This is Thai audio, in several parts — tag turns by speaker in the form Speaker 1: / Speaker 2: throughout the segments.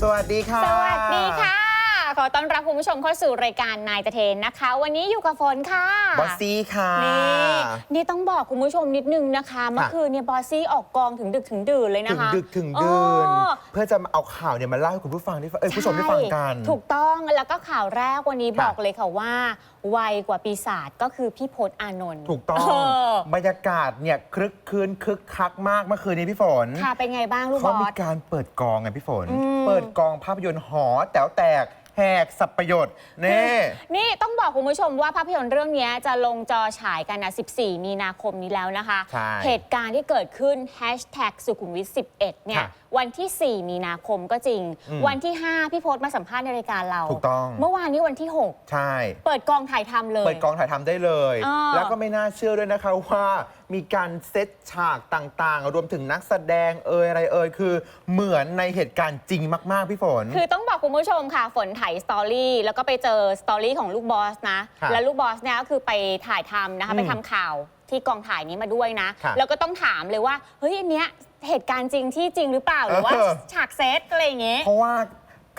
Speaker 1: สวัสดีค่ะ
Speaker 2: สวัสดีค่ะ อต้อนรับคุณผู้ชมเข้าสู่รายการนายตะเทนนะคะ วันนี้อยู่กับฝนค่ะ
Speaker 1: บอสซี่ค่ะ
Speaker 2: นี่ นี่ต้องบอกคุณผู้ชมนิดนึงนะคะ เมื่อคืนเนี่ยบอสซี่ออกกองถึงดึกถึงดื่นเลย
Speaker 1: ถึ
Speaker 2: นะ
Speaker 1: ง
Speaker 2: คะ
Speaker 1: ดึกถึงดื่น
Speaker 2: อ๋อ
Speaker 1: เพื่อจะมาเอาข่าวเนี่ยมาเล่าให้คุณผู้ฟังได้ฟังเอ้ยผู้ชมได้ฟังกัน
Speaker 2: ใช่ถูกต้องแล้วก็ข่าวแรกวันนี้
Speaker 1: ค่ะ
Speaker 2: บอกเลยค่ะว่าไวกว่าปีศาจก็คือพี่พศอานนท์
Speaker 1: ถูกต้อง
Speaker 2: เออบ
Speaker 1: รรยากาศเนี่ยคลึกคืนคึกคักมากเมื่อคืนนี้พี่ฝน
Speaker 2: ค่ะเป็นไงบ้างลูกบ
Speaker 1: เขา
Speaker 2: อ
Speaker 1: มี
Speaker 2: ส
Speaker 1: การเปิดกองไงพี่ฝน
Speaker 2: อืม
Speaker 1: เปิดกองภาพยนตร์หอแต๋วแตก แหกสับประโยชน์เน่
Speaker 2: นี่ต้องบอกคุณผู้ชมว่าภาพยนตร์เรื่องนี้จะลงจอฉายกันนะ 14 มีนาคมนี้แล้วนะคะ
Speaker 1: ใช่
Speaker 2: เหตุการณ์ที่เกิดขึ้น Hashtag สุขุมวิท 11 เนี่ย
Speaker 1: ค่ะ
Speaker 2: วันที่ 4 มีนาคมก็จริง
Speaker 1: อืม
Speaker 2: วันที่ 5 พี่โพสต์มาสัมภาษณ์ในรายการเรา
Speaker 1: ถูกต้อง
Speaker 2: เมื่อวานนี้วันที่
Speaker 1: ใช่
Speaker 2: 6เปิดกองถ่ายทำเลย
Speaker 1: เปิดกองถ่ายทำได้เลย
Speaker 2: อ้อ
Speaker 1: แล้วก็ไม่น่าเชื่อด้วยนะคะว่า มีการเซตฉากต่างๆ รวมถึงนักแสดงเอ่ยอะไรเอ่ยคือ เหมือนในเหตุการณ์จริงมาก ๆ พี่ฝน
Speaker 2: คือต้องบอกคุณผู้ชมค่ะ ฝนถ่ายสตอรี่แล้วก็ไปเจอสตอรี่ของลูกบอสนะ
Speaker 1: ค่ะ
Speaker 2: แล้วลูกบอสเนี่ยก็คือไปถ่ายทำนะคะ
Speaker 1: อืม
Speaker 2: ไปทำข่าวที่กองถ่ายนี้มาด้วยนะ
Speaker 1: ค่ะ
Speaker 2: แล้วก็ต้องถามเลยว่า เฮ้ยอันเนี้ยเหตุการณ์จริงที่จริงหรือเปล่าหรือว่า
Speaker 1: เออ
Speaker 2: ฉากเซตอะไรอย่างเงี้ย
Speaker 1: เพราะว่า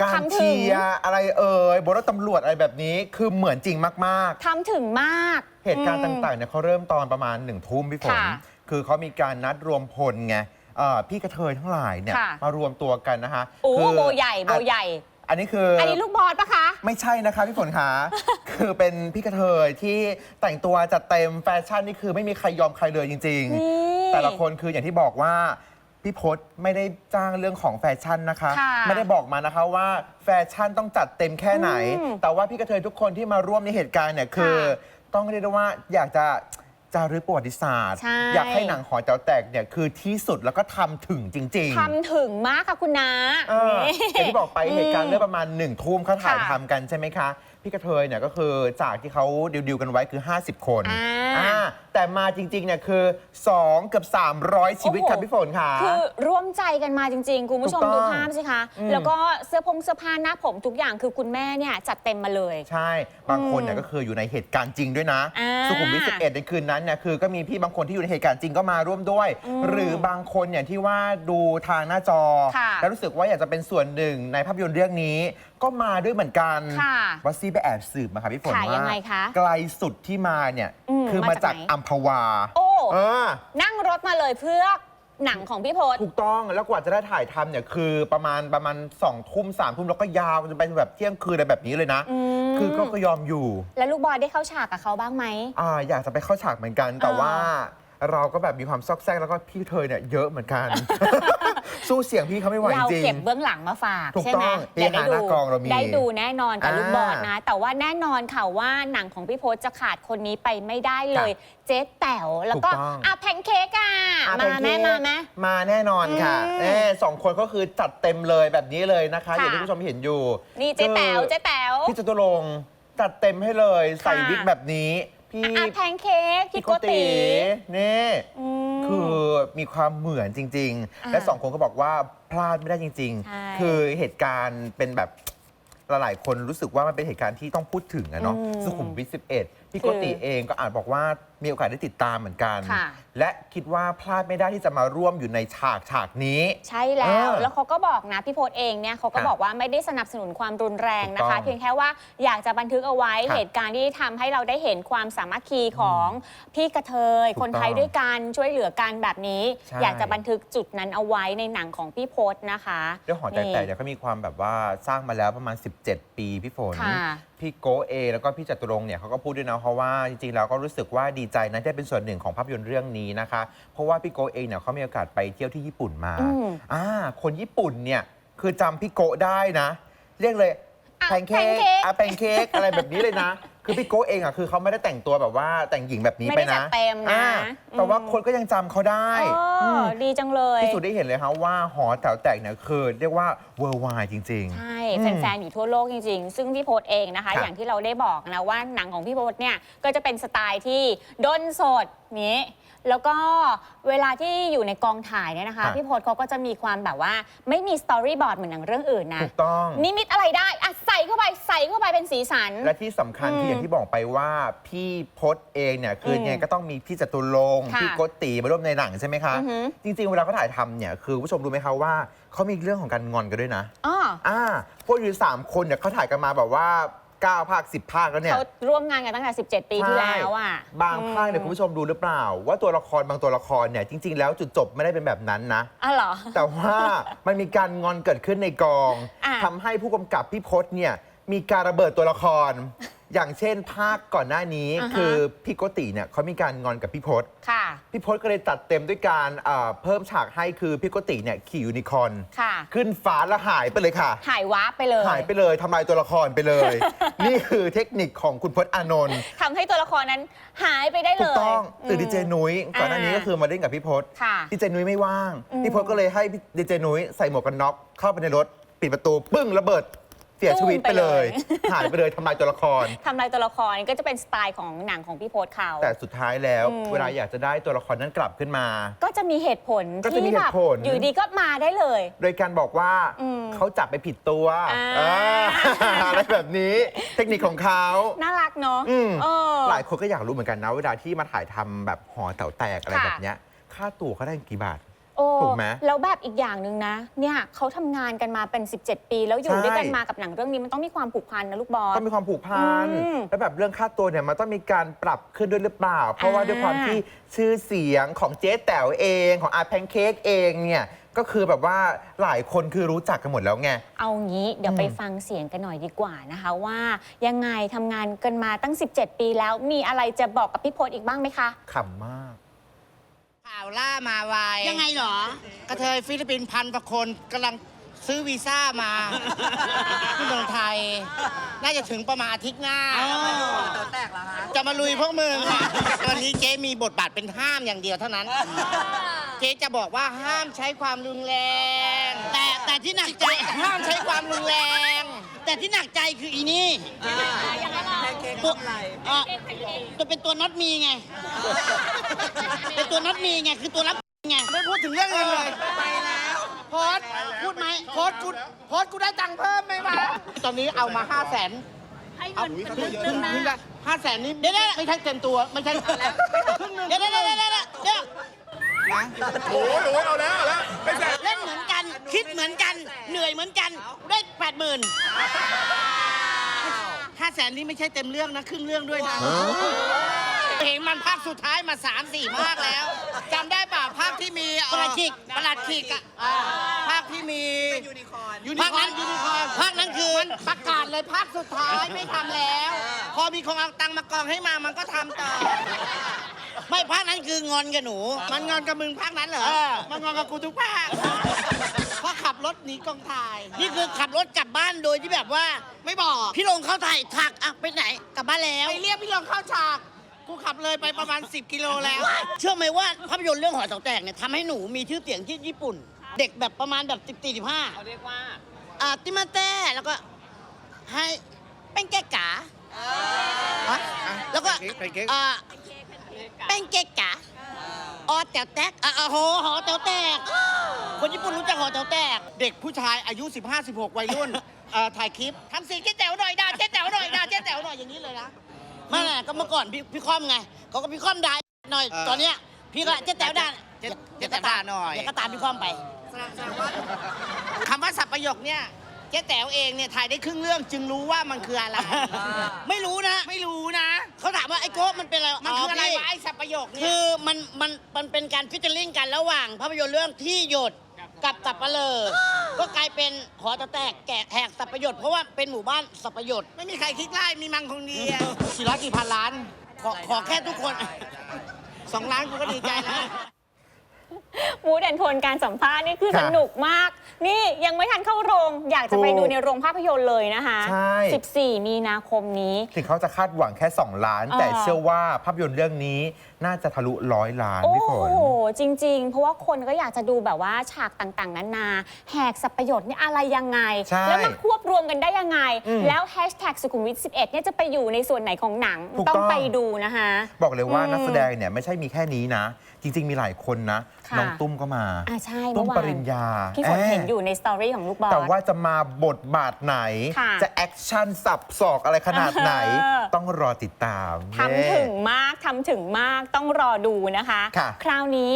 Speaker 1: การ
Speaker 2: ทำถึง
Speaker 1: เชียร์อะไรเอ่ยบนรถตำรวจอะไรแบบนี้ คือเหมือนจริงมาก
Speaker 2: ทำถึงมาก
Speaker 1: ๆ เหตุการณ์
Speaker 2: อืม
Speaker 1: ต่างๆเนี่ยเขาเริ่มตอนประมาณหนึ่งทุ่มพี่ฝน
Speaker 2: ค่ะ
Speaker 1: คือเขามีการนัดรวมพลไงเอ่อพี่กระเทยทั้งหลายเนี่ย
Speaker 2: ค่ะ
Speaker 1: มารวมตัวกันนะคะ
Speaker 2: โอ้
Speaker 1: คือ
Speaker 2: โบใหญ่โบใหญ่
Speaker 1: อันนี้คือ
Speaker 2: อั
Speaker 1: อั
Speaker 2: นนี้ลูกบอสปะคะ
Speaker 1: ไม่ใช่นะคะพี่ฝนขาคือเป็นพี่กระเทยที่แต่งตัวจัดเต็มแฟชั่นนี่คือไม่มีใครยอมใครเลยจริง
Speaker 2: นี่
Speaker 1: ๆ แต่ละคนคืออย่างที่บอกว่า พี่พศไม่ได้จ้างเรื่องของแฟชั่นนะคะ
Speaker 2: ค่ะ
Speaker 1: ไม่ได้บอกมานะคะว่าแฟชั่นต้องจัดเต็มแค่ไหน
Speaker 2: อืม
Speaker 1: แต่ว่าพี่กระเทยทุกคนที่มาร่วมในเหตุการณ์เนี่ยคือ
Speaker 2: ค่ะ
Speaker 1: ต้องเรียกได้ว่าอยากจะจารึกประวัติศาสตร์
Speaker 2: ใช่
Speaker 1: อยากให้หนังหอแต๋วแตกเนี่ยคือที่สุดแล้วก็ทำถึงจริง ๆ
Speaker 2: ทำถึงมากค่ะคุณนา
Speaker 1: เอออย่างที่บอกไปเหตุการณ์เรื่องประมาณหนึ่งทุ่มเขาถ่าย
Speaker 2: ค่ะ
Speaker 1: ทำกันใช่ไหมคะ พี่กระเทยเนี่ยก็คือจากที่เขาดิวๆกันไว้คือ 50 คน
Speaker 2: อ่า
Speaker 1: อ่าแต่มาจริงๆเนี่ยคือ 2 เกือบ 300 ชีวิต
Speaker 2: โอ้โห
Speaker 1: ครับพี่ฝนค่ะ
Speaker 2: คือร่วมใจกันมาจริง ๆ คุณผู้ชม
Speaker 1: ถูกต้
Speaker 2: ดู
Speaker 1: อง
Speaker 2: ภาพสิคะ
Speaker 1: อืม
Speaker 2: แล้วก็เสื้อผงเสื้อผ้าหน้าผมทุกอย่างคือคุณแม่เนี่ยจัดเต็มมาเลย
Speaker 1: ใช่ บางคนเนี่ย
Speaker 2: อืม
Speaker 1: ก็คืออยู่ในเหตุการณ์จริงด้วยนะ
Speaker 2: อ่า
Speaker 1: สุขุมวิท11 ในคืนนั้นเนี่ยคือก็มีพี่บางคนที่อยู่ในเหตุการณ์จริงก็มาร่วมด้วย
Speaker 2: อืม
Speaker 1: หรือบางคนเนี่ยที่ว่าดูทางหน้าจอ
Speaker 2: ค่ะ
Speaker 1: แล้วรู้สึกว่าอยากจะเป็นส่วนหนึ่งในภาพยนตร์เรื่องนี้ ก็มาด้วยเหมือนกัน
Speaker 2: ค่ะ
Speaker 1: วัสซี่ไปแอบสืบมาค่ะพี่ฝน
Speaker 2: ค่ะ
Speaker 1: ว่า
Speaker 2: ยังไงคะ
Speaker 1: ไกลสุดที่มาเนี่ย
Speaker 2: อืม
Speaker 1: คือมา
Speaker 2: มาจา
Speaker 1: จากก
Speaker 2: ไหน
Speaker 1: อัมพวา
Speaker 2: โอ้
Speaker 1: เออ
Speaker 2: นั่งรถมาเลยเพื่อหนังของพี่พศ
Speaker 1: ถูกต้องแล้วกว่าจะได้ถ่ายทำเนี่ยคือประมาณประมาณสองทุ่มสามทุ่มแล้วก็ยาวจนไปแบบเที่ยงคืนอะไรแบบนี้เลยนะ
Speaker 2: อืม
Speaker 1: คือก็ก็ยอมอยู่
Speaker 2: แล้วลูกบอยได้เข้าฉากกับเขาบ้างไหม
Speaker 1: อ่าอยากจะไปเข้าฉากเหมือนกัน แต่
Speaker 2: อ่า
Speaker 1: ว่าเราก็แบบมีความซอกแซกแล้วก็พี่เธอเนี่ยเยอะเหมือนกัน สู้เสียงพี่เขาไม่ไหว
Speaker 2: เรา
Speaker 1: จริง
Speaker 2: เก็บเบื้องหลังมาฝาก
Speaker 1: ถูก
Speaker 2: ใช่ไหม
Speaker 1: ต้อง
Speaker 2: เดี๋ยวได้
Speaker 1: ที่หาหน้ากองเรามี
Speaker 2: ได้ดูแน่นอนกับ
Speaker 1: อ่า
Speaker 2: ลูกบอสนะ แต่ว่าแน่นอนค่ะว่าหนังของพี่พศจะขาดคนนี้ไปไม่ได้เลย เจ๊แต๋วแล้วก็
Speaker 1: ถูกต้อง
Speaker 2: อะแพนเค้กอะ
Speaker 1: อะ
Speaker 2: มา
Speaker 1: เป็น
Speaker 2: ไหม
Speaker 1: ที่
Speaker 2: มาไหม
Speaker 1: มาแน่นอนค่ะ
Speaker 2: อืม
Speaker 1: เอ้สองคนก็คือจัดเต็มเลยแบบนี้เลยนะคะ
Speaker 2: ค่ะ
Speaker 1: อย่างที่ผู้ชมเห็นอยู่
Speaker 2: นี่เจ๊แต๋ว
Speaker 1: คือ
Speaker 2: เจ๊แต๋ว
Speaker 1: พี่จตุรงค์จัดเต็มให้เลย ใส่
Speaker 2: ค่ะ
Speaker 1: วิกแบบนี้ พี่
Speaker 2: อะแพนเค้กพี่โกติ
Speaker 1: นี่
Speaker 2: อืม
Speaker 1: คือมีความเหมือนจริง
Speaker 2: อ่า
Speaker 1: ๆและสองคนก็บอกว่าพลาดไม่ได้จริง
Speaker 2: ใช่
Speaker 1: ๆ คือเหตุการณ์เป็นแบบหลายๆคนรู้สึกว่ามันเป็นเหตุการณ์ที่ต้องพูดถึงอะเนาะ
Speaker 2: อืม
Speaker 1: สุขุมวิท11พี่โกติ
Speaker 2: คือ
Speaker 1: เองก็อาจบอกว่า มีโอกาสได้ติดตามเหมือนกัน
Speaker 2: ค่ะ
Speaker 1: และคิดว่าพลาดไม่ได้ที่จะมาร่วมอยู่ในฉากฉากนี้
Speaker 2: ใช่แล้
Speaker 1: เอ
Speaker 2: ว
Speaker 1: อ
Speaker 2: แล้วเขาก็บอกนะพี่โพสเองเนี่ยเขาก็
Speaker 1: ค่ะ
Speaker 2: บอกว่าไม่ได้สนับสนุนความรุนแรงนะ
Speaker 1: ถูกต้
Speaker 2: คะ
Speaker 1: อง
Speaker 2: เพียงแค่ว่าอยากจะบันทึกเอาไว้
Speaker 1: ค่ะ
Speaker 2: เหตุการณ์ที่ทำให้เราได้เห็นความสามัคคีของพี่กระเทย
Speaker 1: ถูก
Speaker 2: คนไทย
Speaker 1: ต้อง
Speaker 2: ด้วยกันช่วยเหลือกันแบบนี้
Speaker 1: ใช่
Speaker 2: อยากจะบันทึกจุดนั้นเอาไว้ในหนังของพี่โพสนะคะ
Speaker 1: เรื่องหอแตกแตกเนี่ยเขามีความแบบว่าสร้างมาแล้วประมาณ 17 ปีพี่ฝน
Speaker 2: ค่ะ
Speaker 1: พี่โกเอ แล้วก็พี่จตุรงค์เนี่ยเขาก็พูดด้วยนะเพราะว่าจริงๆแล้วก็รู้สึกว่าดีใจนะที่ได้เป็นส่วนหนึ่งของภาพยนตร์เรื่องนี้นะคะ เพราะว่าพี่โกเองเนี่ยเขามีโอกาสไปเที่ยวที่ญี่ปุ่นมา
Speaker 2: อืม
Speaker 1: อ่าคนญี่ปุ่นเนี่ยคือจำพี่โกได้นะ เรียกเลย
Speaker 2: อะ
Speaker 1: แพนเค้ก
Speaker 2: แพนเค้ก
Speaker 1: อะแพนเค้กอะไรแบบนี้เลยนะ คือพี่โกเองอะคือเขาไม่ได้แต่งตัวแบบว่าแต่งหญิงแบบนี้
Speaker 2: ไม่
Speaker 1: ไป
Speaker 2: ได้จั
Speaker 1: นะ
Speaker 2: ดเต็มนะ
Speaker 1: อ่าแต่ว่า
Speaker 2: อืม
Speaker 1: คนก็ยังจำเขาได้
Speaker 2: เออ
Speaker 1: ม
Speaker 2: ดีจังเลย
Speaker 1: ที่สุดได้เห็นเลยครับว่าหอแถวแตกเนี่ยคือเรียกว่าเวอร์ไวจริง
Speaker 2: ใช่
Speaker 1: อืม
Speaker 2: แฟน ๆ อยู่ทั่วโลกจริง ๆ ซึ่งพี่โพสเองนะคะ
Speaker 1: ครับ
Speaker 2: อย่างที่เราได้บอกนะว่าหนังของพี่โพสเนี่ย ก็จะเป็นสไตล์ที่ด้นสดนี้ แล้วก็เวลาที่อยู่ในกองถ่ายเนี่ยนะคะ
Speaker 1: ครับ
Speaker 2: พี่โพสเขาก็จะมีความแบบว่าไม่มีสตอรี่บอร์ดเหมือนหนังเรื่องอื่น
Speaker 1: ๆ
Speaker 2: นะ
Speaker 1: ถูกต้อง
Speaker 2: นิมิตอะไรได้อะใส่เข้าไปใส่เข้าไปเป็นสีสัน
Speaker 1: และที่สำคัญ
Speaker 2: อืม
Speaker 1: คืออย่างที่บอกไปว่าพี่พศเองเนี่ยคือ
Speaker 2: ม
Speaker 1: เนี่ยก็ต้องมีพี่จตุรงค์
Speaker 2: ค่ะ
Speaker 1: พี่โกติมาร่วมในหนังใช่ไหมคะ
Speaker 2: อือหือ
Speaker 1: จริง ๆ เวลาเขาถ่ายทำเนี่ยคือผู้ชมรู้ไหมคะว่าเขามีเรื่องของการงอนกันด้วยนะ
Speaker 2: อ๋อ
Speaker 1: อ่าพวกอยู่สามคนเนี่ยเขาถ่ายกันมาแบบว่า 9 ภาค 10 ภาคแล้วเนี่ย
Speaker 2: เขาร่วมงานกันตั้งแต่ 17 ปีที่แล้วอะ
Speaker 1: ใช่บางภาคเนี่ยคุณผู้ชมดูหรือเปล่า ว่าตัวละครบางตัวละครเนี่ยจริง ๆ แล้วจุดจบไม่ได้เป็นแบบนั้นนะ
Speaker 2: อ๋อเหรอ
Speaker 1: แต่ว่ามันมีการงอนเกิดขึ้นในกอง
Speaker 2: อะ
Speaker 1: ทำให้ผู้กำกับพี่พศเนี่ยมีการระเบิดตัวละคร อย่างเช่นภาคก่อนหน้านี้
Speaker 2: อ่าฮะ
Speaker 1: คือพี่โกติเนี่ยเขามีการงอนกับพี่พศ
Speaker 2: ค่ะ
Speaker 1: พี่พศก็เลยตัดเต็มด้วยการเอ่อเพิ่มฉากให้คือพี่โกติเนี่ยขี่ยูนิคอร์น
Speaker 2: ค่ะ
Speaker 1: ขึ้นฟ้าแล้วหายไปเลยค่ะ
Speaker 2: หายวับไปเลย
Speaker 1: หายไปเลยทำลายตัวละครไปเลย นี่คือเทคนิคของคุณพจน์อานนท์
Speaker 2: ทำให้ตัวละครนั้นหายไปได้เล
Speaker 1: ถูก
Speaker 2: ย
Speaker 1: ต้องคือ
Speaker 2: ม
Speaker 1: ดีเจนุ้ยก่อนหน้านี้
Speaker 2: อ่า
Speaker 1: ก็คือมาเล่นกับพี่พศ
Speaker 2: ค่ะ
Speaker 1: ดีเจนุ้ยไม่ว่าง
Speaker 2: อืม
Speaker 1: พี่พศก็เลยให้ดีเจนุ้ยใส่หมวกกันน็อกเข้าไปในรถ ปิดประตูปึ้งระเบิดเสียชีวิตไปเลย หายไปเลยทำลายตัวละคร
Speaker 2: ทำลายตัวละครนี่ก็จะเป็นสไตล์ของหนังของพี่โพสเขา
Speaker 1: แต่สุดท้ายแล้ว
Speaker 2: อืม
Speaker 1: เวลาอยากจะได้ตัวละครนั้นกลับขึ้นมา
Speaker 2: ก็จะมีเหตุผล
Speaker 1: ก็จะมี
Speaker 2: ที่
Speaker 1: เห
Speaker 2: แบ
Speaker 1: ตุ
Speaker 2: บ
Speaker 1: ผล
Speaker 2: อยู่ดีก็มาได้เลย
Speaker 1: โดยการบอกว่า
Speaker 2: อืม
Speaker 1: เขาจับไปผิดตัว
Speaker 2: อ่า
Speaker 1: อ่าอะไรแบบนี้เทคนิคของเขา
Speaker 2: น่ารักเนาะ
Speaker 1: อืม
Speaker 2: เออ
Speaker 1: หลายคนก็อยากรู้เหมือนกันนะ เวลาที่มาถ่ายทำแบบหอแต๋วแตกอะไร
Speaker 2: ค่ะ
Speaker 1: แบบเนี้ย ค่าตั๋วเขาได้กี่บาท
Speaker 2: โอ้
Speaker 1: ถูกไหม
Speaker 2: แล้วแบบอีกอย่างหนึ่งนะ เนี่ยเขาทำงานกันมาเป็น 17 ปี แล้วอยู่
Speaker 1: ใช่
Speaker 2: ด้วยกันมากับหนังเรื่องนี้มันต้องมีความผูกพันนะลูกบอส
Speaker 1: ต้องมีความผูกพัน
Speaker 2: อืม
Speaker 1: แล้วแบบเรื่องค่าตัวเนี่ยมันต้องมีการปรับขึ้นด้วยหรือเปล่า เพราะว่า
Speaker 2: อ่า
Speaker 1: ด้วยความที่ชื่อเสียงของเจ๊แต๋วเองของอาแพนเค้กเองเนี่ยก็คือแบบว่าหลายคนคือรู้จักกันหมดแล้วไง
Speaker 2: เอางี้เดี๋ยว
Speaker 1: อืม
Speaker 2: ไปฟังเสียงกันหน่อยดีกว่านะคะ ว่ายังไงทำงานกันมาตั้ง 17 ปีแล้วมีอะไรจะบอกกับพี่พศอีกบ้างไหมคะ
Speaker 1: ขำมาก
Speaker 3: ข่าวล่ามาไว
Speaker 4: ยังไงเหรอ
Speaker 3: กระเทยฟิลิปปินส์พันกว่าคนกำลังซื้อวีซ่ามา ที่เมืองไทย น่าจะถึงประมาณอาทิตย์หน้าจะมาลุยพวกมึงวันนี้เจ๊มีบทบาทเป็นห้ามอย่างเดียวเท่านั้น เจ๊จะบอกว่าห้ามใช้ความรุนแรง
Speaker 4: แต่แต่ที่หนักใจ
Speaker 3: ห้ามใช้ความรุนแรง
Speaker 4: แต่ที่หนักใจคืออีนี่ตัวเอ่อตัวเป็นตัวน็อตมีไง เป็นตัวน็อตมีไงคือตัวรับไง
Speaker 3: ไม่พูดถึงเรื่องอื่นเลยไปแล้วโพสต์
Speaker 4: พูดไหม
Speaker 3: โพสต์กูโพสต์กูได้ตังค์เพิ่มไหมวะตอนนี้เอามาห้าแสน
Speaker 4: ให้เงินเป็นครึ่งๆนะ
Speaker 3: ห้าแสนนี้
Speaker 4: เดี๋ยวๆ
Speaker 3: ไม่ใช่เต็มตัวไม่ใช่ครึ่งหนึง
Speaker 4: เดี๋ยวเดี๋ยวเดี๋ยวเดี๋ยว เดี๋ยว
Speaker 5: โอ้ยโอ้ยเอาแล้วเอาแล้วไม่ใช่
Speaker 4: เล่นเหมือนกัน คิดเหมือนกัน เหนื่อยเหมือนกัน ได้แปดหมื่น
Speaker 3: ห้าแสนนี้ไม่ใช่เต็มเรื่องนะ ครึ่งเรื่องด้วยนะเห็นมันภาคสุดท้ายมาสามสี่ภาคแล้วจำได้ป่ะภาคที่มีเอ่อ
Speaker 4: ประหลัดขิก
Speaker 3: ประหลัดขิกอะอ่าภาคที่มี ยูนิคอร์นยูนิ
Speaker 4: ภาค
Speaker 3: คอ
Speaker 4: นั้
Speaker 3: ร์น
Speaker 4: น
Speaker 3: ยูนิคอร์น
Speaker 4: ภาคนั้นคือ
Speaker 3: ประกาศเลยภาคสุดท้ายไม่ทำแล้ว พอมีคนเอาตังค์มากองให้มามันก็ทำต่อ
Speaker 4: ไม่ภาคนั้นคืองอนกับหนู
Speaker 3: มันงอนกับมึงภาคนั้นเหรอ
Speaker 4: เออ
Speaker 3: มันงอนกับกูทุกภาคเพราะขับรถหนีกองถ่าย
Speaker 4: นี่คือขับรถกลับบ้านโดยที่แบบว่า
Speaker 3: ไม่บอก
Speaker 4: พี่ลงเข้าถ่ายถักอะไปไหนกลับบ้านแล้ว
Speaker 3: ไปเรียกพี่ลงเข้าฉาก กูขับเลยไปประมาณ 10 กิโลแล้ว
Speaker 4: เชื่อไหมว่าภาพยนตร์เรื่องหอแต๋วแตกเนี่ยทำให้หนูมีชื่อเสียงที่ญี่ปุ่น เด็กแบบประมาณแบบสิบสี่สิบห้าเขาเรียกว่าอ่าติมาเต้แล้วก็ให้เป็นแกกาอะแล้วก็
Speaker 3: เป็นเก๊ก
Speaker 4: อ่า เป็นแกกาออแต๋วแตกอะอะโหหอแต๋วแตก คนญี่ปุ่นรู้จักหอแต๋วแตก
Speaker 3: เด็กผู้ชายอายุ 15-16 วัยรุ่นเอ่อถ่ายคลิปทำเสียงเจ๊แต๋วหน่อยด่าเจ๊แต๋วหน่อยด่าเจ๊แต๋วหน่อยอย่างนี้เลยนะ
Speaker 4: ไม่น่ะก็เมื่อก่อนพี่พี่ค่อมไงเขาก็พี่ค่อมด่าหน่อย
Speaker 3: เออ
Speaker 4: ตอนเนี้ยพี่ก็เจ๊แต๋วด่า
Speaker 3: เจ๊เจ๊แต๋วด่าหน่อย
Speaker 4: เดี๋ยวก็ตามพี่ค่อมไป
Speaker 3: คำว่าสับประโยคเนี่ย เจ๊แต๋วเองเนี่ยถ่ายได้ครึ่งเรื่องจึงรู้ว่ามันคืออะไร
Speaker 4: ไม่รู้นะ
Speaker 3: ไม่รู้นะ
Speaker 4: เขาถามว่าไอ้โก้มันเป็นอะไร
Speaker 3: มันคืออะไร
Speaker 4: พี่
Speaker 3: วะไอ้สับประโยคเนี่
Speaker 4: คื
Speaker 3: ย
Speaker 4: อมันมันมันเป็นการฟิชเชอร์ลิงกันระหว่างภาพยนตร์เรื่องที่หยดกับสับปะเลอก็กลายเป็นหอตะแตกแกะแหกสับประโยชน์เพราะว่าเป็นหมู่บ้านสับประโยชน์
Speaker 3: ไม่มีใครคิดไล่มีมังคงดีอะกี่ร้อยกี่พันล้าน
Speaker 4: ขอขอแค่ทุกคน
Speaker 3: สองล้านกูก็ดีใจแล้ว
Speaker 2: มูดแอนโทนการสัมภาษณ์นี่คือ
Speaker 1: ค่ะ
Speaker 2: สนุกมาก นี่ยังไม่ทันเข้าโรง อยากจะไป
Speaker 1: ถูก
Speaker 2: ดูในโรงภาพยนตร์เลยนะคะ
Speaker 1: ใช่
Speaker 2: 14 มีนาคมนี้
Speaker 1: ถึงเขาจะคาดหวังแค่ 2 ล้าน
Speaker 2: อ่า
Speaker 1: แต่เชื่อว่าภาพยนตร์เรื่องนี้น่าจะทะลุร้อยล้าน
Speaker 2: โอ้
Speaker 1: พี่ฝ
Speaker 2: โห
Speaker 1: น
Speaker 2: จริง ๆ เพราะว่าคนก็อยากจะดูแบบว่าฉากต่างๆ นานา แหกสับประโยชน์นี่อะไรยังไง
Speaker 1: ใช่
Speaker 2: แล้วมาควบรวมกันได้ยังไง
Speaker 1: อืม
Speaker 2: แล้วแฮชแท็กสุขุมวิท11เนี่ยจะไปอยู่ในส่วนไหนของหนัง
Speaker 1: ถูก
Speaker 2: ต้อง
Speaker 1: ต้อง
Speaker 2: ไปดูนะคะ
Speaker 1: บอกเลยว่า
Speaker 2: อืม
Speaker 1: นักแสดงเนี่ยไม่ใช่มีแค่นี้นะ จริง ๆ มีหลายคนนะ
Speaker 2: ค่ะ
Speaker 1: น้องตุ้มก็มา
Speaker 2: อ่าใช่
Speaker 1: ตุ้ม
Speaker 2: เมื่อวาน
Speaker 1: ปริญญา
Speaker 2: พี่ฝนเห็นอยู่ในสตอรี่ของลูกบอล
Speaker 1: แต่ว่าจะมาบทบาทไหน
Speaker 2: ค่ะ
Speaker 1: จะแอคชั่นสับศอกอะไรขนาดไหน
Speaker 2: เออ
Speaker 1: ต้องรอติดตาม
Speaker 2: ทำถึงมากทำถึงมากต้องรอดูนะคะ
Speaker 1: ค่ะ
Speaker 2: คราวนี้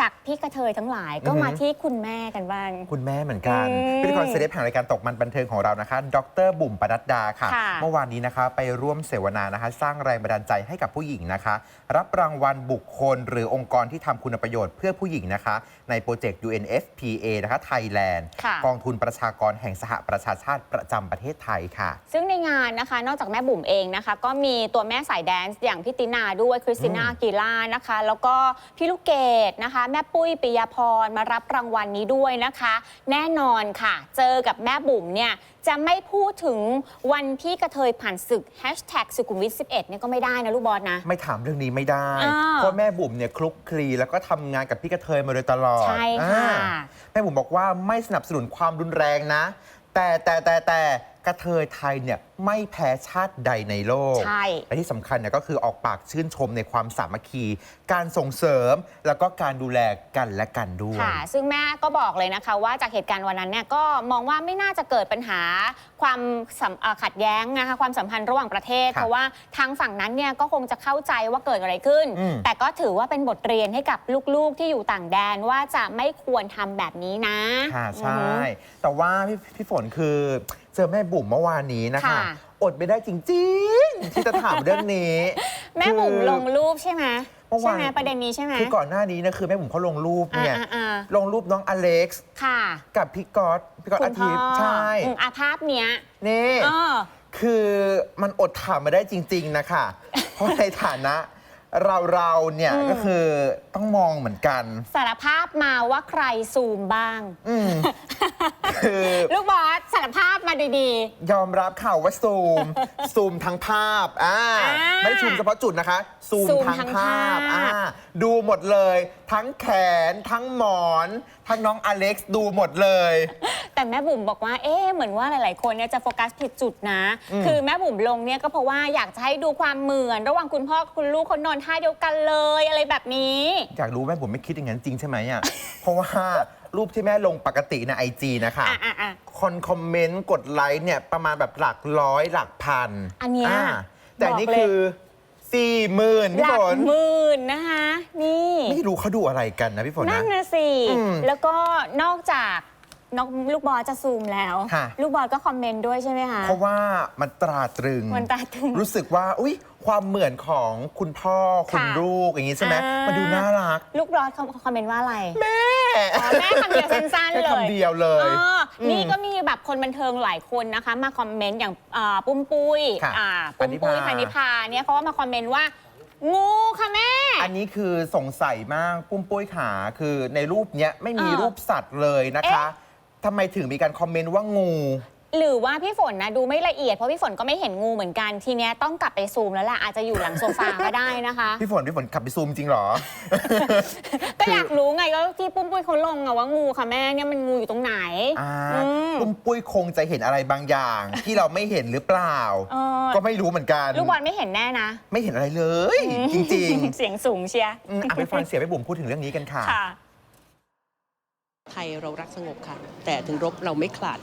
Speaker 2: จากพี่กระเทยทั้งหลายก็
Speaker 1: อือหือ
Speaker 2: มาที่คุณแม่กันบ้าง
Speaker 1: คุณแม่เหมือนกัน
Speaker 2: อืม
Speaker 1: พิธีกรเซเลบแห่งรายการตกมันบันเทิงของเรานะคะ ดรบุ๋มปนัดดาค่ะ
Speaker 2: ค่ะ
Speaker 1: เมื่อวานนี้นะคะ ไปร่วมเสวนานะคะ สร้างแรงบันดาลใจให้กับผู้หญิงนะคะ รับรางวัลบุคคล หรือองค์กรที่ทำคุณประโยชน์เพื่อผู้หญิงนะคะ ในโปรเจกต์ UNFPA นะคะไทยแลนด์
Speaker 2: ค่ะ
Speaker 1: กองทุนประชากรแห่งสหประชาชาติประจำประเทศไทยค่ะ
Speaker 2: ซึ่งในงานนะคะ นอกจากแม่บุ๋มเองนะคะ ก็มีตัวแม่สายแดนซ์อย่างพี่ตินาด้วยคริสติน่า
Speaker 1: อืม
Speaker 2: กีล่านะคะ แล้วก็พี่ลูกเกดนะคะ แม่ปุ้ยปิยพรมารับรางวัลนี้ด้วยนะคะ แน่นอนค่ะ เจอกับแม่บุ๋มเนี่ยจะไม่พูดถึงวันที่กระเทยผ่านศึกแฮชแท็กสุขุมวิท11เนี่ยก็ไม่ได้นะลูกบอสนะ
Speaker 1: ไม่ถามเรื่องนี้ไม่ได้
Speaker 2: อ้าว
Speaker 1: เพราะแม่บุ๋มเนี่ยคลุกคลีแล้วก็ทำงานกับพี่กระเทยมาโดยตลอด
Speaker 2: ใช่ค่ะ
Speaker 1: อ่าแม่บุ๋มบอกว่าไม่สนับสนุนความรุนแรงนะ แต่แต่แต่แต่ กระเทยไทยเนี่ยไม่แพ้ชาติใดในโลก
Speaker 2: ใช่
Speaker 1: และที่สำคัญเนี่ยก็คือออกปากชื่นชมในความสามัคคี การส่งเสริมแล้วก็การดูแลกันและกันด้วย
Speaker 2: ค่ะ ซึ่งแม่ก็บอกเลยนะคะว่าจากเหตุการณ์วันนั้นเนี่ยก็มองว่าไม่น่าจะเกิดปัญหาความสัมเอ่อขัดแย้งนะคะความสัมพันธ์ระหว่างประเทศ
Speaker 1: ครับ
Speaker 2: เพราะว่าทางฝั่งนั้นเนี่ยก็คงจะเข้าใจว่าเกิดอะไรขึ้น
Speaker 1: อืม
Speaker 2: แต่ก็ถือว่าเป็นบทเรียนให้กับลูกๆที่อยู่ต่างแดนว่าจะไม่ควรทำแบบนี้นะ
Speaker 1: ค่ะ ใช่
Speaker 2: อือหือ
Speaker 1: แต่ว่าพี่พี่ฝนคือ เจอแม่บุ๋มเมื่อวานนี้นะคะ
Speaker 2: ค่ะ
Speaker 1: อดไม่ได้จริงๆ ที่จะถามเรื่องนี้
Speaker 2: แม่บุ๋ม
Speaker 1: คือ
Speaker 2: ลงรูปใช่ไหม
Speaker 1: เมื่อวาน
Speaker 2: ใช่ไหมประเด็นนี้ใช่ไหม
Speaker 1: คือก่อนหน้านี้นะคือแม่บุ๋มเขาลงรูปเนี่ย
Speaker 2: อ่าอ่าอ่า
Speaker 1: ลงรูปน้องอเล็กซ์
Speaker 2: ค่ะ
Speaker 1: กับพี่ก๊อตพี่ก๊อต
Speaker 2: คุ
Speaker 1: อา
Speaker 2: ณพ่
Speaker 1: ทิ
Speaker 2: อ
Speaker 1: ตย์ใช่
Speaker 2: อืมอาภาพเนี้ย
Speaker 1: นี่
Speaker 2: เออ
Speaker 1: คือมันอดถามมาได้จริง ๆ นะคะ เพราะในฐานะ เราเราๆเนี่ย
Speaker 2: อืม
Speaker 1: ก็คือต้องมองเหมือนกัน
Speaker 2: สารภาพมาว่าใครซูมบ้าง
Speaker 1: อืมคือ
Speaker 2: ลูกบอสสารภาพมาดี
Speaker 1: ยอมรับข่าวว่าซูม ซูมทั้งภาพอ่า
Speaker 2: อ่า
Speaker 1: ไม่ได้ซูมเฉพาะจุดนะคะ ซูม
Speaker 2: ซูม
Speaker 1: ทั้ง
Speaker 2: ทั้ง
Speaker 1: ภาพ
Speaker 2: ภาพ
Speaker 1: อ่าดูหมดเลย ทั้งแขน ทั้งหมอน ทั้งน้องอเล็กซ์ดูหมดเลย
Speaker 2: ๆ แต่แม่บุ๋มบอกว่า เอ๊ะเหมือนว่าหลาย ๆ คนเนี่ยจะโฟกัสผิดจุดนะ
Speaker 1: อืม
Speaker 2: คือแม่บุ๋มลงเนี่ยก็เพราะว่าอยากจะให้ดูความเหมือน ระหว่างคุณพ่อกับคุณลูกคนนอนท่าเดียวกันเลยอะไรแบบนี้
Speaker 1: อยากรู้แม่ผมไม่คิดอย่างนั้นจริงใช่ไหมอะ เพราะว่ารูปที่แม่ลงปกติในไอจีนะคะ
Speaker 2: อะอะอะ
Speaker 1: คนคอมเมนต์กดไลค์เนี่ยประมาณแบบหลักร้อยหลักพัน
Speaker 2: อันเนี้ยา
Speaker 1: แต่นี่
Speaker 2: บอกเลย
Speaker 1: คือสี่หมื่น
Speaker 2: ห
Speaker 1: พี่
Speaker 2: ลั
Speaker 1: ฝ
Speaker 2: ก
Speaker 1: น
Speaker 2: หมื่นนะคะ นี่
Speaker 1: ไม่รู้เขาดูอะไรกันนะพี่ฝน
Speaker 2: นั่
Speaker 1: นะ
Speaker 2: นนะสิ
Speaker 1: อืม
Speaker 2: แล้วก็นอกจาก น้องลูกบอสจะซูมแล้ว
Speaker 1: ค่ะ
Speaker 2: ลูกบอสก็คอมเมนต์ด้วยใช่ไหมคะ
Speaker 1: เพราะว่ามันตราตรึง
Speaker 2: มันตราตรึง
Speaker 1: รู้สึกว่า อุ้ยความเหมือนของคุณพ่อ คุณ
Speaker 2: ค่ะ
Speaker 1: ลูกอย่างนี้ใช่ไหม
Speaker 2: อ่ามั
Speaker 1: มันดูน่ารัก
Speaker 2: ลูกบอสเขาคอมเมนต์ว่าอะไร
Speaker 1: แม่
Speaker 2: อ๋อแม่คำเดียวสั้นๆ
Speaker 1: แค่
Speaker 2: เลย
Speaker 1: คำเดียวเลย
Speaker 2: อ๋ออ
Speaker 1: ม
Speaker 2: นี่ก็มีแบบคนบันเทิงหลายคนนะคะ มาคอมเมนต์อย่างอ่าปุ้มปุ้ย
Speaker 1: ค่ะ
Speaker 2: อ่าปุ้มปุ้ย
Speaker 1: ป
Speaker 2: พา
Speaker 1: ณิ
Speaker 2: นิ
Speaker 1: พา
Speaker 2: พาเนี่ยเขาก็มาคอมเมนต์ว่า งูค่ะแม่
Speaker 1: อันนี้คือสงสัยมากปุ้มปุ้ยขาคือในรูปเนี้ยไม่มี
Speaker 2: เออ
Speaker 1: รูปสัตว์เลยนะคะ ทำไมถึงมีการคอมเมนต์ว่างู
Speaker 2: หรือว่าพี่ฝนนะดูไม่ละเอียดเพราะพี่ฝนก็ไม่เห็นงูเหมือนกันทีเนี้ยต้องกลับไปซูมแล้วล่ะอาจจะอยู่หลังโซฟาก็ได้นะคะ
Speaker 1: พี่ฝนพี่ฝนขับไปซูมจริงเหรอ
Speaker 2: ก็อยากรู้ไงก็ที่ปุ้มปุ้ยเขาลงอะว่างูค่ะแม่เนี่ยมันงูอยู่ตรงไหน
Speaker 1: อ่า
Speaker 2: อืม
Speaker 1: ปุ้มปุ้ยคงจะเห็นอะไรบางอย่าง ที่เราไม่เห็นหรือเปล่า
Speaker 2: เออ
Speaker 1: ก็ไม่รู้เหมือนกัน
Speaker 2: ลูกบอลไม่เห็นแน่นะ
Speaker 1: ไม่เห็นอะไรเลย จริง
Speaker 2: เสียงสูงเชียร์
Speaker 1: ๆอืมอะไปฟังเสียงไปบุ๋มพูดถึงเรื่องนี้กันค่ะ
Speaker 2: ค่ะ
Speaker 6: ไทยเรารักสงบค่ะ แต่ถึงรบเราไม่ขลาด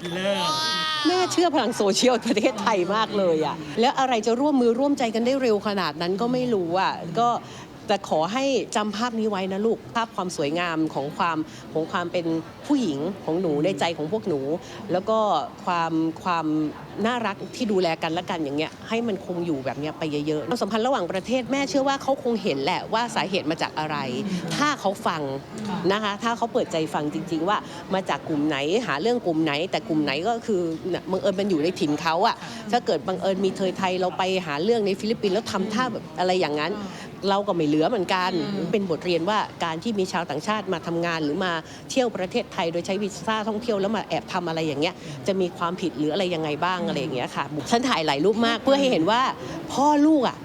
Speaker 6: แม่เชื่อพลังโซเชียลประเทศไทยมากเลยอะแล้วอะไรจะร่วมมือร่วมใจกันได้เร็วขนาดนั้นก็ไม่รู้อะก็ แต่ขอให้จำภาพนี้ไว้นะลูก ภาพความสวยงามของความของความเป็นผู้หญิงของหนูในใจของพวกหนู แล้วก็ความความน่ารักที่ดูแลกันและกันอย่างเงี้ยให้มันคงอยู่แบบเนี้ยไปเยอะๆความสัมพันธ์ระหว่างประเทศแม่เชื่อว่าเขาคงเห็นแหละว่าสาเหตุมาจากอะไร ถ้าเขาฟังนะคะ ถ้าเขาเปิดใจฟังจริง ๆ ว่ามาจากกลุ่มไหนหาเรื่องกลุ่มไหน แต่กลุ่มไหนก็คือบังเอิญมันอยู่ในถิ่นเขาอะถ้าเกิดบังเอิญมีเทยไทยเราไปหาเรื่องในฟิลิปปินส์แล้วทำท่าแบบอะไรอย่างนั้น เราก็ไม่เหลือเหมือนกัน เป็นบทเรียนว่าการที่มีชาวต่างชาติมาทำงาน หรือมาเที่ยวประเทศไทยโดยใช้วีซ่าท่องเที่ยวแล้วมาแอบทำอะไรอย่างเงี้ยจะมีความผิดหรืออะไรยังไงบ้างอะไรอย่างเงี้ยค่ะฉันถ่ายหลายรูปมากเพื่อให้เห็นว่าพ่อลูกอะ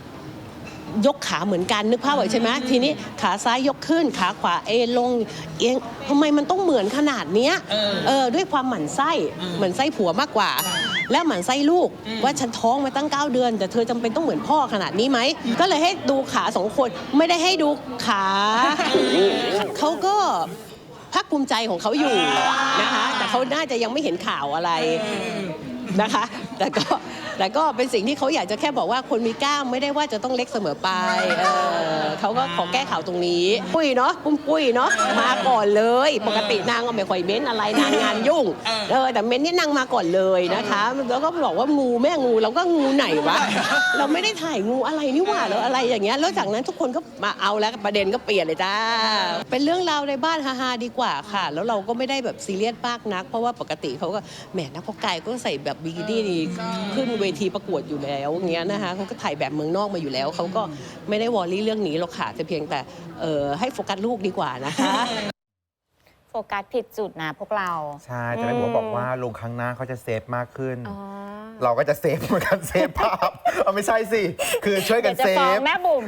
Speaker 6: ยกขาเหมือนกันนึกภาพไว้ใช่ไหมทีนี้ขาซ้ายยกขึ้นขาขวาเอนลงเอียงทำไมมันต้องเหมือนขนาดเนี้ยเออด้วยความหมั่นไส้เหมือนไส้ผัวมากกว่า และหมั่นไส้ลูกว่าฉันท้องมาตั้ง 9 เดือน แต่เธอจำเป็นต้องเหมือนพ่อขนาดนี้ไหม ก็เลยให้ดูขาสองคนไม่ได้ให้ดูขา เขาก็ภาคภูมิใจของเขาอยู่นะคะ แต่เขาน่าจะยังไม่เห็นข่าวอะไร นะคะ แต่ก็แต่ก็เป็นสิ่งที่เขาอยากจะแค่บอกว่าคนมีกล้ามไม่ได้ว่าจะต้องเล็กเสมอไปเออเขาก็ขอแก้ข่าวตรงนี้ ปุ้ยเนาะปุ้มปุ้ยเนาะมาก่อนเลย ปกตินางก็ไม่ค่อยเม้นอะไรนางงานยุ่งเออแต่เม้นนี่นางมาก่อนเลยนะคะ แล้วก็บอกว่างูแม่งูเราก็งูไหนวะเราไม่ได้ถ่ายงูอะไรนี่หว่าแล้วอะไรอย่างเงี้ยแล้วจากนั้นทุกคนก็มาเอาแล้วประเด็นก็เปลี่ยนเลยจ้า เป็นเรื่องราวในบ้านฮาๆดีกว่าค่ะ แล้วเราก็ไม่ได้แบบซีเรียสมากนัก เพราะว่าปกติเขาก็แหมนักพกกายก็ใส่แบบบิกินี่ขึ้นเวทีประกวดอยู่แล้วอย่างเงี้ยนะคะเขาก็ถ่ายแบบเมืองนอกมาอยู่แล้วเขาก็ไม่ได้วอรี่เรื่องนี้หรอกค่ะแต่เพียงแต่เอ่อให้โฟกัสลูกดีกว่านะคะ
Speaker 2: โฟ กัสผิดจุดนะพวกเรา
Speaker 1: ใช่แต่แม่บัวบอกว่าลงครั้งหน้าเขาจะเซฟมากขึ้น
Speaker 2: อ๋อ
Speaker 1: เราก็จะเซฟเหมือนกันเซฟภาพเอาไม่ใช่สิ คือช่วยกั
Speaker 2: เดี๋
Speaker 1: น
Speaker 2: ยวจะ
Speaker 1: เซ
Speaker 2: ฟ้อง
Speaker 1: ฟ
Speaker 2: แม่บุ๋ม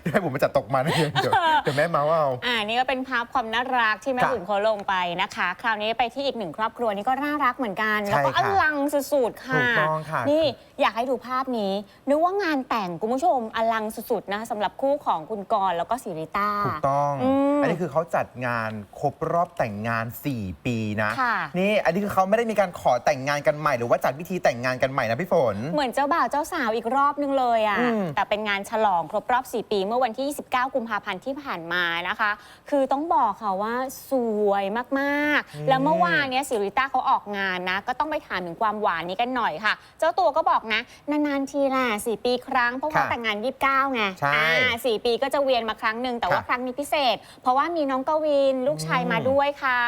Speaker 1: เดี๋ยวให้ผมมาจัดตกมันเดี๋ยวเดี๋ยวแม่เมาเอา
Speaker 2: อ่านี่ก็เป็นภาพความน่ารักที่แม่
Speaker 1: ค่ะ
Speaker 2: บุ๋มเขาลงไปนะคะ คราวนี้ไปที่อีกหนึ่งครอบครัวนี้ก็น่ารักเหมือนกัน
Speaker 1: ใช่
Speaker 2: แล้วก็อ
Speaker 1: ค่ะ
Speaker 2: ลังสุดๆค่ะ
Speaker 1: ถูกต้องค่ะ
Speaker 2: นี่อยากให้ดูภาพนี้ นึกว่างานแต่งคุณผู้ชมอลังสุดๆนะคะสำหรับคู่ของคุณกรณ์แล้วก็สิริต้า
Speaker 1: ถูกต้อง
Speaker 2: อืม
Speaker 1: อันนี้คือเขาจัดงานครบรอบแต่งงาน 4 ปีนะ
Speaker 2: ค่ะ
Speaker 1: นี่อันนี้คือเขาไม่ได้มีการขอแต่งงานกันใหม่ หรือว่าจัดพิธีแต่งงานกันใหม่นะพี่ฝน
Speaker 2: เหมือนเจ้าบ่าวเจ้าสาวอีกรอบนึงเลยอะ่ะ
Speaker 1: อืม
Speaker 2: แต่เป็นงานฉลองครบรอบ 4 ปีเมื่อวันที่ 29 กุมภาพันธ์ที่ผ่านมานะคะ คือต้องบอกค่ะว่าสวยมากๆ แล้วเมื่อวานเนี้ยสิริต้าเขาออกงานนะ ก็ต้องไปถามถึงความหวานนี้กันหน่อยค่ะ เจ้าตัวก็บอกนะ นานๆทีแหละ4 ปีครั้ง เพราะว่า
Speaker 1: ค่ะ
Speaker 2: แต่งงาน 29 ไง
Speaker 1: ใช่
Speaker 2: อ่าสี่ปีก็จะเวียนมาครั้งหนึ่งแต่ว่า
Speaker 1: ค่ะ
Speaker 2: ครั้งนี้พิเศษ เพราะว่ามีน้องกวินลูกชายมาด้วยค่ะ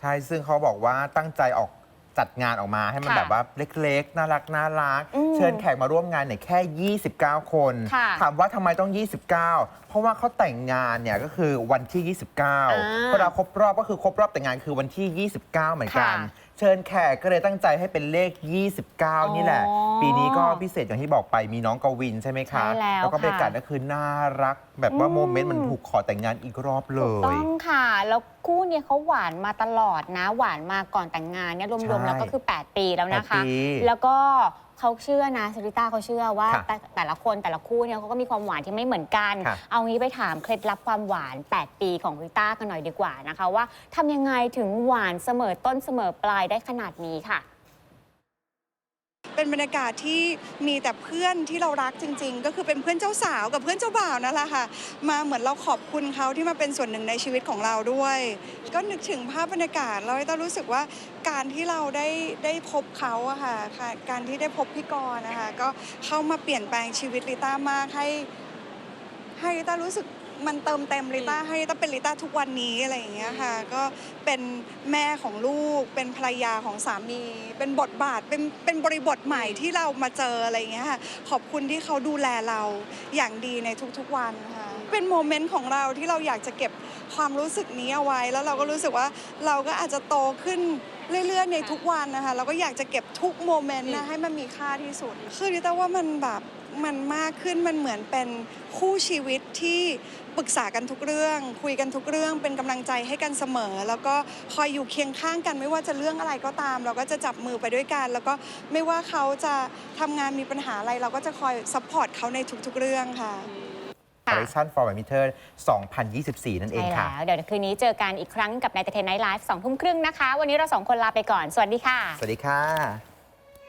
Speaker 1: ใช่ซึ่งเขาบอกว่าตั้งใจออกจัดงานออกมาให้มัน
Speaker 2: ค่ะ
Speaker 1: แบบว่าเล็กๆ น่ารักน่ารัก
Speaker 2: อืม
Speaker 1: เชิญแขกมาร่วมงานเนี่ยแค่ 29 คน
Speaker 2: ค่ะ
Speaker 1: ถามว่าทำไมต้อง 29 เพราะว่าเขาแต่งงานเนี่ยก็คือวันที่ 29เวลาครบรอบก็คือครบรอบแต่งงานคือวันที่ 29 เหมือนกัน
Speaker 2: ค่ะ
Speaker 1: เชิญแขกก็เลยตั้งใจให้เป็นเลข 29 นี่แหละ
Speaker 2: อ๋อ
Speaker 1: ปีนี้ก็พิเศษอย่างที่บอกไปมีน้องกวินใช่ไหมคะ
Speaker 2: ใช่แล้ว
Speaker 1: แล้วก็บรรยากาศ
Speaker 2: ค่ะ
Speaker 1: ก็คือน่ารัก แบบว่า
Speaker 2: อืม
Speaker 1: โมเมนต์มันถูกขอแต่งงานอีกรอบเล
Speaker 2: ถูกต้
Speaker 1: ย
Speaker 2: องค่ะ แล้วคู่เนี่ยเขาหวานมาตลอดนะ หวานมาก่อนแต่งงานเนี่ยรวม
Speaker 1: ใช่
Speaker 2: ๆแล้วก็คือ 8 ปีแล้วนะคะ
Speaker 1: แปดปี
Speaker 2: แล้วก็ เขาเชื่อนะซิริต้าเขาเชื่อว่า
Speaker 1: ค่ะ
Speaker 2: แต่แต่ละคนแต่ละคู่เนี่ยเขาก็มีความหวานที่ไม่เหมือนกัน
Speaker 1: ค่ะ
Speaker 2: เอางี้ไปถามเคล็ดลับความหวาน 8 ปีของริต้ากันหน่อยดีกว่านะคะ ว่าทำยังไงถึงหวานเสมอต้นเสมอปลายได้ขนาดนี้ค่ะ
Speaker 7: เป็นบรรยากาศที่มีแต่เพื่อนที่เรารักจริง ๆ ก็คือเป็นเพื่อนเจ้าสาวกับเพื่อนเจ้าบ่าวนั่นแหละค่ะ มาเหมือนเราขอบคุณเขาที่มาเป็นส่วนหนึ่งในชีวิตของเราด้วย ก็นึกถึงภาพบรรยากาศแล้วต้ารู้สึกว่าการที่เราได้ได้พบเขาอะค่ะค่ะการที่ได้พบพี่กรณ์นะคะก็เข้ามาเปลี่ยนแปลงชีวิตลิต้ามากให้ให้ลิต้ารู้สึก มันเติมเต็มลิต้าให้ลิต้าเป็นลิต้าทุกวันนี้อะไรอย่างเงี้ยค่ะ ก็เป็นแม่ของลูก เป็นภรรยาของสามี เป็นบทบาท เป็นเป็นบริบทใหม่ที่เรามาเจออะไรอย่างเงี้ยค่ะ ขอบคุณที่เขาดูแลเราอย่างดีในทุกๆวันค่ะ เป็นโมเมนต์ของเราที่เราอยากจะเก็บความรู้สึกนี้เอาไว้ แล้วเราก็รู้สึกว่าเราก็อาจจะโตขึ้นเรื่อยๆในทุกวันนะคะ เราก็อยากจะเก็บทุกโมเมนต์นะให้มันมีค่าที่สุด คือลิต้าว่ามันแบบ มันมากขึ้นมันเหมือนเป็นคู่ชีวิตที่ปรึกษากันทุกเรื่อง คุยกันทุกเรื่องเป็นกำลังใจให้กันเสมอ แล้วก็คอยอยู่เคียงข้างกันไม่ว่าจะเรื่องอะไรก็ตาม เราก็จะจับมือไปด้วยกัน แล้วก็ไม่ว่าเขาจะทำงานมีปัญหาอะไร เราก็จะคอยซัพพอร์ตเขาในทุกๆเรื่องค่ะ
Speaker 1: Collection for My Meter 2024 นั่นเอง
Speaker 2: ใช่
Speaker 1: ค่ะ
Speaker 2: แล้วเดี๋ยวคืนนี้เจอกันอีกครั้งกับในเทนไนท์ไลฟ์สองทุ่มครึ่งนะคะ วันนี้เราสองคนลาไปก่อน สวัสดีค่ะ
Speaker 1: สวัสดีค่ะ